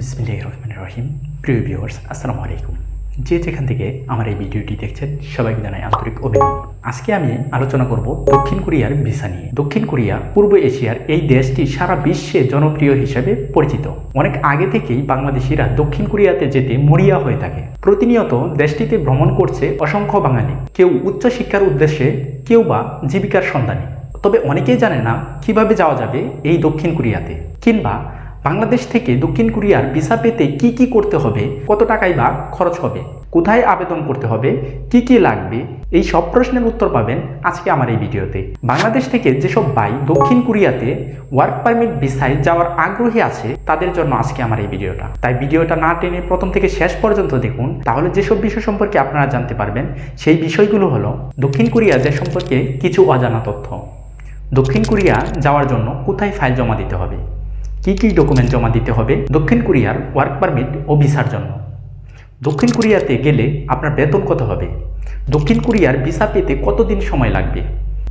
বিসমিল্লাহ রহমান রহিম। প্রিয় ভিউয়ার্স আসসালামু আলাইকুম। যে যেখান থেকে আমার এই ভিডিওটি দেখছেন, সবাইকে জানাই আন্তরিক অভিনন্দন। আজকে আমি আলোচনা করব দক্ষিণ কোরিয়ার ভিসা নিয়ে। দক্ষিণ কোরিয়া, পূর্ব এশিয়ার এই দেশটি সারা বিশ্বে জনপ্রিয় হিসেবে পরিচিত। অনেক আগে থেকেই বাংলাদেশিরা দক্ষিণ কোরিয়াতে যেতে মরিয়া হয়ে থাকে। প্রতিনিয়ত দেশটিতে ভ্রমণ করছে অসংখ্য বাঙালি। কেউ উচ্চশিক্ষার উদ্দেশ্যে, কেউ বা জীবিকার সন্ধানে। তবে অনেকেই জানে না কীভাবে যাওয়া যাবে এই দক্ষিণ কোরিয়াতে, কিংবা বাংলাদেশ থেকে দক্ষিণ কোরিয়ার ভিসা পেতে কি কি করতে হবে, কত টাকাই বা খরচ হবে, কোথায় আবেদন করতে হবে, কি কি লাগবে, এই সব প্রশ্নের উত্তর পাবেন আজকে আমার এই ভিডিওতে। বাংলাদেশ থেকে যেসব ভাই দক্ষিণ কোরিয়াতে ওয়ার্ক পারমিট ভিসায় যাওয়ার আগ্রহী আছে, তাদের জন্য আজকে আমার এই ভিডিওটা। তাই ভিডিওটা না টেনে প্রথম থেকে শেষ পর্যন্ত দেখুন, তাহলে যেসব বিষয় সম্পর্কে আপনারা জানতে পারবেন, সেই বিষয়গুলো হলো, দক্ষিণ কোরিয়া যে সম্পর্কে কিছু অজানা তথ্য। দক্ষিণ কোরিয়া যাওয়ার জন্য কোথায় ফাইল জমা দিতে হবে? কি কি ডকুমেন্ট জমা দিতে হবে? দক্ষিণ কোরিয়ার ওয়ার্ক পারমিট ও ভিসার জন্য। দক্ষিণ কোরিয়াতে গেলে আপনার বেতন কত হবে? দক্ষিণ কোরিয়ার ভিসা পেতে কতদিন সময় লাগবে?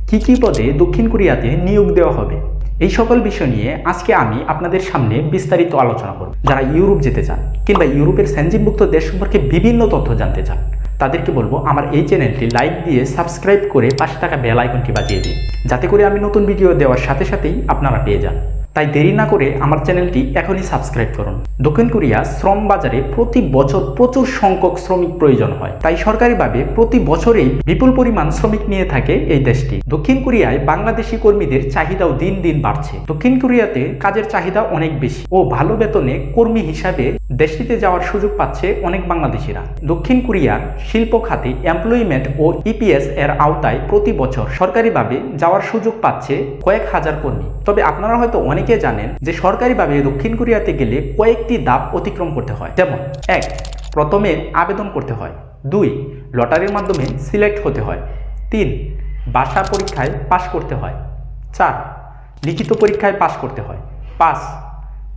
কি কি পদে দক্ষিণ কোরিয়াতে নিয়োগ দেওয়া হবে? এই সকল বিষয় নিয়ে আজকে আমি আপনাদের সামনে বিস্তারিত আলোচনা করব। যারা ইউরোপ যেতে চান কিংবা ইউরোপের সেঞ্জিনভুক্ত দেশ সম্পর্কে বিভিন্ন তথ্য জানতে চান, তাদেরকে বলব আমার এই চ্যানেলটি লাইক দিয়ে সাবস্ক্রাইব করে পাশে থাকা বেল আইকনটি বাজিয়ে দিন। যাতে করে আমি নতুন ভিডিও দেওয়ার সাথে সাথেই আপনারা পেয়ে যান। তাই দেরি না করে আমার চ্যানেলটি এখনই সাবস্ক্রাইব করুন। দক্ষিণ কোরিয়া শ্রম বাজারে প্রতি বছর প্রচুর সংখ্যক শ্রমিক প্রয়োজন হয়। তাই সরকারিভাবে প্রতি বছরেই বিপুল পরিমাণ শ্রমিক নিয়ে থাকে এই দেশটি। দক্ষিণ কোরিয়ায় বাংলাদেশি কর্মীদের চাহিদাও দিন দিন বাড়ছে। দক্ষিণ কোরিয়াতে কাজের চাহিদা অনেক বেশি ও ভালো বেতনে কর্মী হিসাবে দেশটিতে যাওয়ার সুযোগ পাচ্ছে অনেক বাংলাদেশিরা। দক্ষিণ কোরিয়ার শিল্প খাতে এমপ্লয়মেন্ট ও ইপিএস এর আওতায় প্রতি বছর সরকারিভাবে যাওয়ার সুযোগ পাচ্ছে কয়েক হাজার কর্মী। তবে আপনারা হয়তো অনেকে জানেন যে সরকারিভাবে দক্ষিণ কোরিয়াতে গেলে কয়েকটি ধাপ অতিক্রম করতে হয়। যেমন, এক, প্রথমে আবেদন করতে হয়। দুই, লটারির মাধ্যমে সিলেক্ট হতে হয়। তিন, বাসা পরীক্ষায় পাশ করতে হয়। চার, লিখিত পরীক্ষায় পাশ করতে হয়। পাঁচ,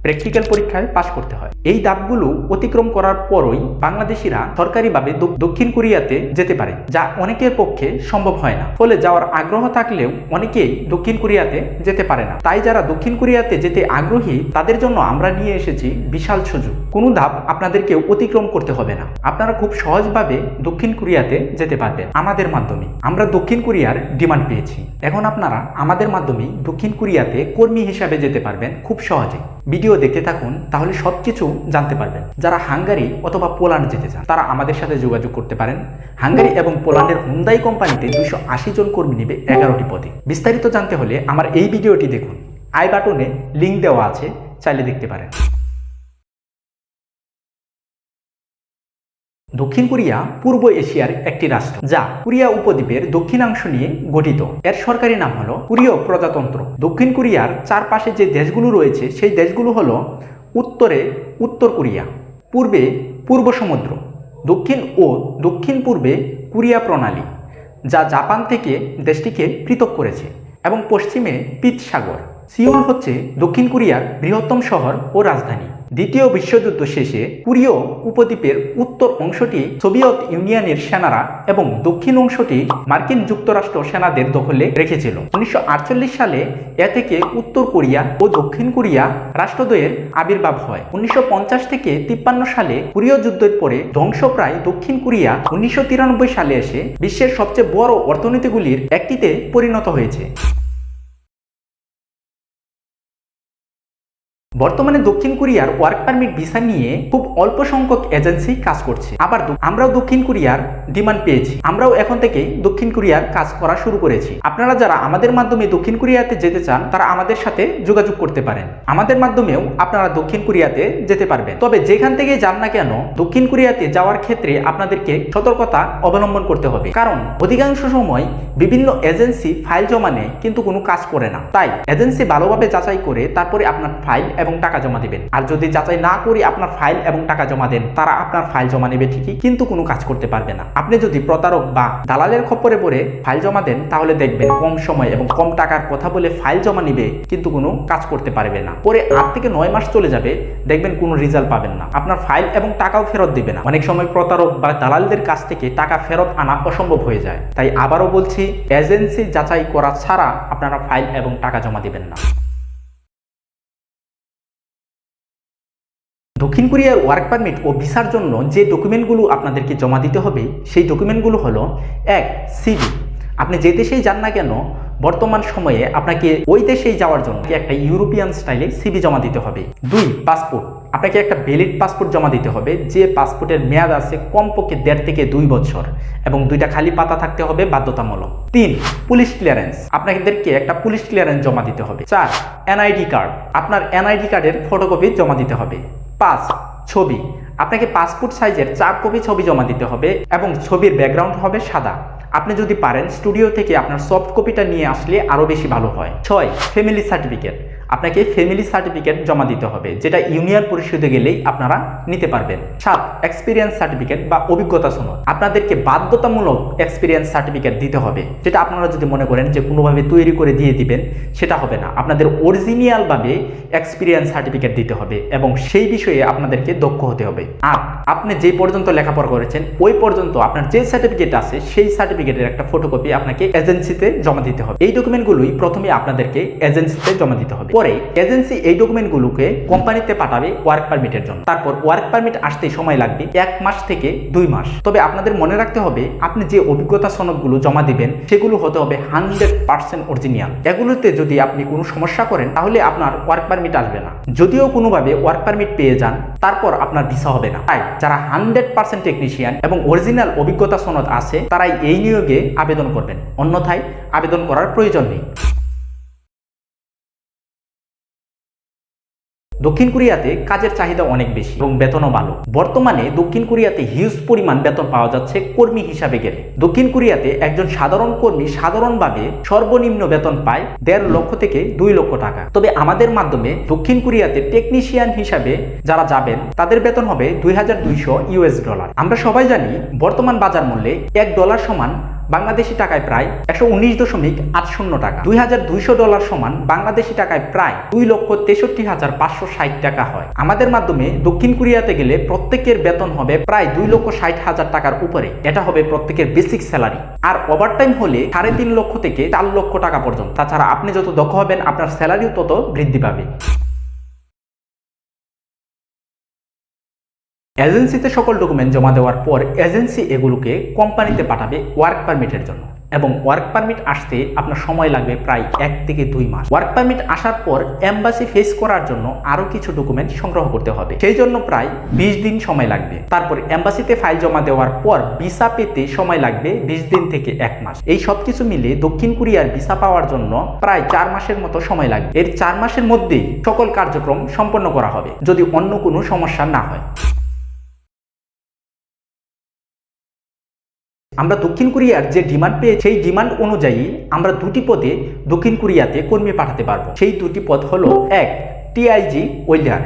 প্র্যাকটিক্যাল পরীক্ষায় পাশ করতে হয়। এই ধাপগুলো অতিক্রম করার পরই বাংলাদেশিরা সরকারিভাবে দক্ষিণ কোরিয়াতে যেতে পারে, যা অনেকের পক্ষে সম্ভব হয় না। ফলে যাওয়ার আগ্রহ থাকলেও অনেকেই দক্ষিণ কোরিয়াতে যেতে পারে না। তাই যারা দক্ষিণ কোরিয়াতে যেতে আগ্রহী, তাদের জন্য আমরা নিয়ে এসেছি বিশাল সুযোগ। কোনো ধাপ আপনাদেরকে অতিক্রম করতে হবে না। আপনারা খুব সহজভাবে দক্ষিণ কোরিয়াতে যেতে পারবেন আমাদের মাধ্যমে। আমরা দক্ষিণ কোরিয়ার ডিমান্ড পেয়েছি। এখন আপনারা আমাদের মাধ্যমে দক্ষিণ কোরিয়াতে কর্মী হিসাবে যেতে পারবেন খুব সহজে। ভিডিও দেখতে থাকুন, তাহলে সবকিছু জানতে পারবেন। যারা হাঙ্গারি অথবা পোল্যান্ড যেতে চান, তারা আমাদের সাথে যোগাযোগ করতে পারেন। হাঙ্গারি এবং পোল্যান্ডের হুন্দাই কোম্পানিতে দুইশো আশি জন কর্মী নেবে এগারোটি পদে। বিস্তারিত জানতে হলে আমার এই ভিডিওটি দেখুন। আই বাটনে লিঙ্ক দেওয়া আছে, চাইলে দেখতে পারেন। দক্ষিণ কোরিয়া, পূর্ব এশিয়ার একটি রাষ্ট্র, যা কোরিয়া উপদ্বীপের দক্ষিণাংশ নিয়ে গঠিত। এর সরকারি নাম হলো কোরীয় প্রজাতন্ত্র। দক্ষিণ কোরিয়ার চারপাশে যে দেশগুলো রয়েছে, সেই দেশগুলো হলো উত্তরে উত্তর কোরিয়া, পূর্বে পূর্ব সমুদ্র, দক্ষিণ ও দক্ষিণ পূর্বে কোরিয়া প্রণালী, যা জাপান থেকে দেশটিকে পৃথক করেছে এবং পশ্চিমে পিত সাগর সিওল হচ্ছে দক্ষিণ কোরিয়ার বৃহত্তম শহর ও রাজধানী। দ্বিতীয় বিশ্বযুদ্ধ শেষে কোরীয় উপদ্বীপের উত্তর অংশটি সোভিয়েত ইউনিয়নের সেনারা এবং দক্ষিণ অংশটি মার্কিন যুক্তরাষ্ট্র সেনাদের দখলে রেখেছিল। উনিশশো আটচল্লিশ সালে এ থেকে উত্তর কোরিয়া ও দক্ষিণ কোরিয়া রাষ্ট্রদ্বয়ের আবির্ভাব হয়। উনিশশো পঞ্চাশ থেকে তিপ্পান্ন সালে কোরীয় যুদ্ধের পরে ধ্বংসপ্রায় দক্ষিণ কোরিয়া উনিশশো তিরানব্বই সালে এসে বিশ্বের সবচেয়ে বড় অর্থনীতিগুলির একটিতে পরিণত হয়েছে। বর্তমানে দক্ষিণ কোরিয়ার ওয়ার্ক পারমিট ভিসা নিয়ে খুব অল্প সংখ্যক এজেন্সি কাজ করছে। আবার আমরাও দক্ষিণ কোরিয়ার ডিমান্ড পেয়েছি। আমরাও এখন থেকে দক্ষিণ কোরিয়ার কাজ করা শুরু করেছি। আপনারা যারা আমাদের মাধ্যমে দক্ষিণ কোরিয়াতে যেতে চান, তারা আমাদের সাথে যোগাযোগ করতে পারেন। আমাদের মাধ্যমেও আপনারা দক্ষিণ কোরিয়াতে যেতে পারবেন। তবে যেখান থেকে যান না কেন, দক্ষিণ কোরিয়াতে যাওয়ার ক্ষেত্রে আপনাদেরকে সতর্কতা অবলম্বন করতে হবে। কারণ অধিকাংশ সময় বিভিন্ন এজেন্সি ফাইল জমা নেয়, কিন্তু কোনো কাজ করে না। তাই এজেন্সি ভালোভাবে যাচাই করে তারপরে আপনার ফাইল এবং টাকা জমা দিবেন। আর যদি যাচাই না করে আপনার ফাইল এবং টাকা জমা দেন, তারা আপনার ফাইল জমা নেবে ঠিকই, কিন্তু কোনো কাজ করতে পারবে না। আপনি যদি প্রতারক বা দালালের খপ্পরে পড়ে ফাইল জমা দেন, তাহলে দেখবেন কম সময় এবং কম টাকার কথা বলে ফাইল জমা নিবে, কিন্তু কোনো কাজ করতে পারবে না। পরে আট থেকে নয় মাস চলে যাবে, দেখবেন কোনো রেজাল্ট পাবেন না। আপনার ফাইল এবং টাকাও ফেরত দিবে না। অনেক সময় প্রতারক বা দালালদের কাছ থেকে টাকা ফেরত আনা অসম্ভব হয়ে যায়। তাই আবারও বলছি এজেন্সি যাচাই করা ছাড়া আপনারা ফাইল এবং টাকা জমা দিবেন না। দক্ষিণ কোরিয়ার ওয়ার্ক পারমিট ও ভিসার জন্য যে ডকুমেন্টগুলো আপনাদেরকে জমা দিতে হবে, সেই ডকুমেন্টগুলো হলো, এক, সিভি। আপনি যে দেশেই যান না কেন, বর্তমান সময়ে আপনাকে ওই দেশেই যাওয়ার জন্য একটা ইউরোপিয়ান স্টাইলে সিভি জমা দিতে হবে। দুই, পাসপোর্ট। আপনাকে একটা ভ্যালিড পাসপোর্ট জমা দিতে হবে, যে পাসপোর্টের মেয়াদ আছে কমপক্ষে দেড় থেকে দুই বছর এবং দুইটা খালি পাতা থাকতে হবে বাধ্যতামূলক। তিন, পুলিশ ক্লিয়ারেন্স। আপনাদেরকে একটা পুলিশ ক্লিয়ারেন্স জমা দিতে হবে। চার, এনআইডি কার্ড। আপনার এনআইডি কার্ডের ফটোকপি জমা দিতে হবে। পাঁচ ছবি। আপনাকে পাসপোর্ট সাইজের চার কপি ছবি জমা দিতে হবে এবং ছবির ব্যাকগ্রাউন্ড হবে সাদা। আপনি যদি পারেন স্টুডিও থেকে আপনার সফট কপিটা নিয়ে আসলে আরও বেশি ভালো হয়। ছয় ফ্যামিলি সার্টিফিকেট আপনাকে ফ্যামিলি সার্টিফিকেট জমা দিতে হবে, যেটা ইউনিয়ন পরিষদে গেলেই আপনারা নিতে পারবেন। সাত এক্সপিরিয়েন্স সার্টিফিকেট বা অভিজ্ঞতা সনদ। আপনাদেরকে বাধ্যতামূলক এক্সপিরিয়েন্স সার্টিফিকেট দিতে হবে, যেটা আপনারা যদি মনে করেন যে কোনোভাবে তৈরি করে দিয়ে দিবেন, সেটা হবে না। আপনাদের অরিজিনালভাবে এক্সপিরিয়েন্স সার্টিফিকেট দিতে হবে এবং সেই বিষয়ে আপনাদেরকে দক্ষ হতে হবে। আর আপনি যে পর্যন্ত লেখাপড়া করেছেন, ওই পর্যন্ত আপনার যে সার্টিফিকেট আছে, সেই সার্টিফিকেটের একটা ফটোকপি আপনাকে এজেন্সিতে জমা দিতে হবে। এই ডকুমেন্টগুলোই প্রথমে আপনাদেরকে এজেন্সিতে জমা দিতে হবে। পরে এজেন্সি এই ডকুমেন্টগুলোকে কোম্পানিতে পাঠাবে ওয়ার্ক পারমিটের জন্য। তারপর ওয়ার্ক পারমিট আসতে সময় লাগবে এক মাস থেকে দুই মাস। তবে আপনাদের মনে রাখতে হবে, আপনি যে অভিজ্ঞতা সনদগুলো জমা দিবেন, সেগুলো হতে হবে হান্ড্রেড পার্সেন্ট অরিজিনিয়াল এগুলোতে যদি আপনি কোনো সমস্যা করেন, তাহলে আপনার ওয়ার্ক পারমিট আসবে না। যদিও কোনোভাবে ওয়ার্ক পারমিট পেয়ে যান, তারপর আপনার ভিসা হবে না। তাই যারা হান্ড্রেড পার্সেন্ট টেকনিশিয়ান এবং অরিজিনাল অভিজ্ঞতা সনদ আছে, তারাই এই নিয়োগে আবেদন করবেন। অন্যথায় আবেদন করার প্রয়োজন নেই। দক্ষিণ কোরিয়াতে কাজের চাহিদা অনেক বেশি এবং বেতনও ভালো। বর্তমানে দক্ষিণ কোরিয়াতে হিউজ পরিমাণ বেতন পাওয়া যাচ্ছে কর্মী হিসাবে গেলে। দক্ষিণ কোরিয়াতে একজন সাধারণ কর্মী সাধারণভাবে সর্বনিম্ন বেতন পায় দেড় লক্ষ থেকে দুই লক্ষ টাকা। তবে আমাদের মাধ্যমে দক্ষিণ কোরিয়াতে টেকনিশিয়ান হিসাবে যারা যাবেন, তাদের বেতন হবে দুই হাজার দুইশো ইউএস ডলার। আমরা সবাই জানি বর্তমান বাজার মূল্যে এক ডলার সমান বাংলাদেশি টাকায় প্রায় একশো উনিশ দশমিক আট শূন্য টাকা। দুই হাজার দুইশো ডলার সমান বাংলাদেশি টাকায় প্রায় দুই লক্ষ তেষট্টি হাজার পাঁচশো ষাট টাকা হয়। আমাদের মাধ্যমে দক্ষিণ কোরিয়াতে গেলে প্রত্যেকের বেতন হবে প্রায় দুই লক্ষ ষাট হাজার টাকার উপরে। এটা হবে প্রত্যেকের বেসিক স্যালারি। আর ওভারটাইম হলে সাড়ে তিন লক্ষ থেকে চার লক্ষ টাকা পর্যন্ত। তাছাড়া আপনি যত দক্ষ হবেন, আপনার স্যালারিও তত বৃদ্ধি পাবে। এজেন্সিতে সকল ডকুমেন্ট জমা দেওয়ার পর এজেন্সি এগুলোকে কোম্পানিতে পাঠাবে ওয়ার্ক পারমিটের জন্য। এবং ওয়ার্ক পারমিট আসতে আপনার সময় লাগবে প্রায় এক থেকে দুই মাস। ওয়ার্ক পারমিট আসার পর এম্বাসি ফেস করার জন্য আরও কিছু ডকুমেন্ট সংগ্রহ করতে হবে। সেই জন্য প্রায় বিশ দিন সময় লাগবে। তারপর এম্বাসিতে ফাইল জমা দেওয়ার পর ভিসা পেতে সময় লাগবে বিশ দিন থেকে এক মাস। এই সব কিছু মিলে দক্ষিণ কোরিয়ার ভিসা পাওয়ার জন্য প্রায় চার মাসের মতো সময় লাগবে। এর চার মাসের মধ্যেই সকল কার্যক্রম সম্পন্ন করা হবে, যদি অন্য কোনো সমস্যা না হয়। আমরা দক্ষিণ কোরিয়ার যে ডিমান্ড পেয়ে সেই ডিমান্ড অনুযায়ী আমরা দুটি পদে দক্ষিণ কোরিয়াতে কর্মী পাঠাতে পারব। সেই দুটি পদ হলো এক টিআইজি ওয়েল্ডার,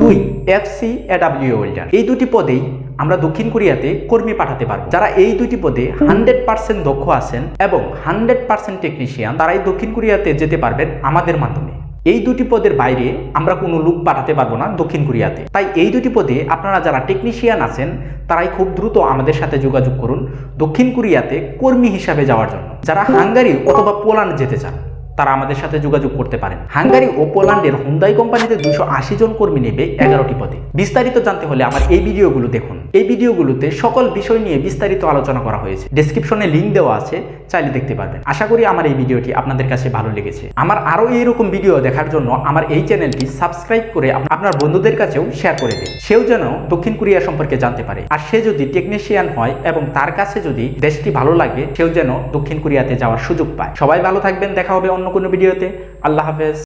দুই এফসি এডাব্লিউ ওয়েল্ডার। এই দুটি পদেই আমরা দক্ষিণ কোরিয়াতে কর্মী পাঠাতে পারব। যারা এই দুটি পদে হান্ড্রেড পার্সেন্ট দক্ষ আছেন এবং হান্ড্রেড পার্সেন্ট টেকনিশিয়ান, তারাই দক্ষিণ কোরিয়াতে যেতে পারবেন আমাদের মাধ্যমে। এই দুটি পদের বাইরে আমরা কোনো লোক পাঠাতে পারব না দক্ষিণ কোরিয়াতে। তাই এই দুটি পদে আপনারা যারা টেকনিশিয়ান আছেন, তারাই খুব দ্রুত আমাদের সাথে যোগাযোগ করুন দক্ষিণ কোরিয়াতে কর্মী হিসাবে যাওয়ার জন্য। যারা হাঙ্গারি অথবা পোল্যান্ড যেতে চান, তারা আমাদের সাথে যোগাযোগ করতে পারেন। হাঙ্গারি ও পোল্যান্ডের হুন্দাই কোম্পানিতে দুশো জন কর্মী নেবে এগারোটি পদে। বিস্তারিত জানতে হলে আমার এই ভিডিওগুলো দেখুন। এই ভিডিওগুলোতে সকল বিষয় নিয়ে বিস্তারিত আলোচনা করা হয়েছে। ডেসক্রিপশনে লিঙ্ক দেওয়া আছে, চাইলে দেখতে পারবেন। আশা করি আমার এই ভিডিওটি আপনাদের কাছে ভালো লেগেছে। আমার আরও এইরকম ভিডিও দেখার জন্য আমার এই চ্যানেলটি সাবস্ক্রাইব করে আপনার বন্ধুদের কাছেও শেয়ার করে দিন। সেও যেন দক্ষিণ কোরিয়া সম্পর্কে জানতে পারে। আর সে যদি টেকনিশিয়ান হয় এবং তার কাছে যদি দেশটি ভালো লাগে, সেও যেন দক্ষিণ কোরিয়াতে যাওয়ার সুযোগ পায়। সবাই ভালো থাকবেন। দেখা হবে অন্য কোনো ভিডিওতে। আল্লাহ হাফেজ।